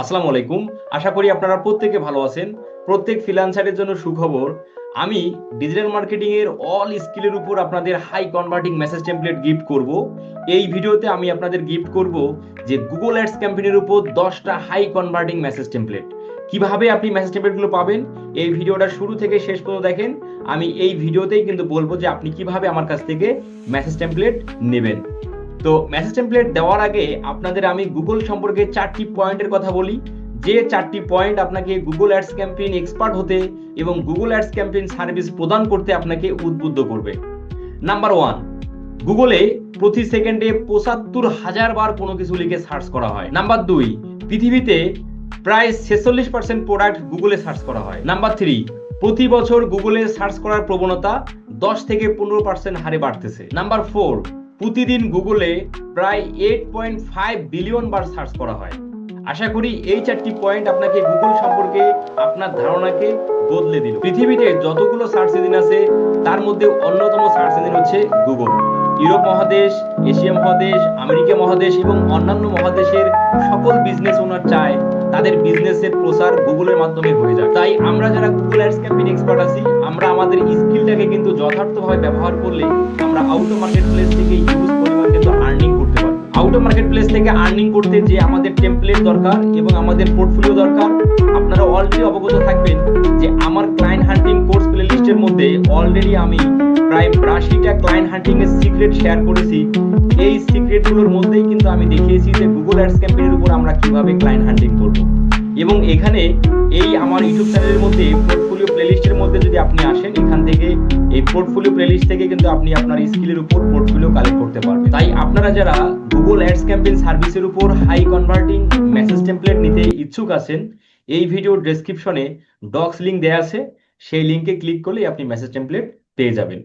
আসসালামু আলাইকুম। আশা করি আপনারা প্রত্যেকে ভালো আছেন। প্রত্যেক ফ্রিল্যান্সারের জন্য সুখবর, আমি ডিজিটাল মার্কেটিং এর অল স্কিলের উপর আপনাদের high converting message template gift করব। এই ভিডিওতে আমি আপনাদের গিফট করব যে গুগল অ্যাডস ক্যাম্পেইনের উপর দশটা হাই কনভার্টিং মেসেজ টেমপ্লেট কীভাবে আপনি মেসেজ টেমপ্লেটগুলো পাবেন? এই ভিডিওটা শুরু থেকে শেষ পর্যন্ত দেখেন। আমি এই ভিডিওতেই কিন্তু বলব যে আপনি কীভাবে আমার কাছ থেকে মেসেজ টেমপ্লেট নেবেন। তো মেসেজ টেমপ্লেট দেওয়ার আগে আপনাদের আমি গুগল সম্পর্কে চারটি পয়েন্টের কথা বলি। যে চারটি পয়েন্ট আপনাকে গুগল অ্যাডস ক্যাম্পেইন এক্সপার্ট হতে এবং গুগল অ্যাডস ক্যাম্পেইন সার্ভিস প্রদান করতে আপনাকে উদ্বুদ্ধ করবে। নাম্বার ওয়ান গুগলে প্রতি সেকেন্ডে পঁচাত্তর হাজার বার কোনো কিছু লিখে সার্চ করা হয়। নাম্বার দুই, পৃথিবীতে প্রায় ছেচল্লিশ পার্সেন্ট প্রোডাক্ট গুগলে সার্চ করা হয়। নাম্বার থ্রি প্রতি বছর গুগলে সার্চ করার প্রবণতা দশ থেকে পনেরো পার্সেন্ট হারে বাড়তেছে। নাম্বার ফোর প্রতিদিন গুগলে প্রায় এইট পয়েন্ট ফাইভ বিলিয়ন বার সার্চ করা হয়। আশা করি এই চারটি পয়েন্ট আপনাকে গুগল সম্পর্কে আপনার ধারণাকে বদলে দিল। পৃথিবীতে যতগুলো সার্চ ইঞ্জিন আছে, তার মধ্যে অন্যতম সার্চ ইঞ্জিন হচ্ছে গুগল। ইউরোপ মহাদেশ, এশিয়া মহাদেশ, আমেরিকা মহাদেশ এবং অন্যান্য মহাদেশের সকল বিজনেস ওনার চায় তাদের বিজনেসের প্রসার গুগলের মাধ্যমে হয়ে যায় তাই আমরা যারা গুগল অ্যাডস ক্যাম্পেইন এক্সপার্ট আছি, আমরা আমাদের স্কিলটাকে কিন্তু যথার্থভাবে ব্যবহার করলে আমরা আউটো মার্কেট প্লেস থেকে ইউজ পরিমাণ কিন্তু আর্নিং করতে পারব। আউটো মার্কেট প্লেস থেকে আর্নিং করতে যে আমাদের টেমপ্লেট দরকার এবং আমাদের পোর্টফোলিও দরকার, আপনারা অলরেডি অবগত থাকবেন যে আমার ক্লায়েন্ট হান্টিং কোর্স প্লে লিস্টের মধ্যে অলরেডি আমি প্রায় বিরাশিটা ক্লায়েন্ট হান্টিং এর সিক্রেট শেয়ার করেছি। এই সিক্রেটগুলোর মধ্যেই কিন্তু আমি দেখিয়েছি যে গুগল অ্যাডস ক্যাম্পেইনের উপর আমরা কীভাবে ক্লায়েন্ট হান্টিং করব। এবং এখানে এই আমার ইউটিউব চ্যানেলের মধ্যে পোর্টফোলিও প্লেলিস্টের মধ্যে যদি আপনি আসেন, এখান থেকে এই পোর্টফোলিও প্লেলিস্ট থেকে কিন্তু আপনি আপনার স্কিলের উপর পোর্টফোলিও কালেক্ট করতে পারবেন। তাই আপনারা যারা গুগল অ্যাডস ক্যাম্পেইন সার্ভিসের উপর হাই কনভার্টিং মেসেজ টেমপ্লেট নিতে ইচ্ছুক আছেন, এই ভিডিওর ডেসক্রিপশনে ডক্স লিংক দেওয়া আছে। সেই লিংকে ক্লিক করলেই আপনি মেসেজ টেমপ্লেট পেয়ে যাবেন।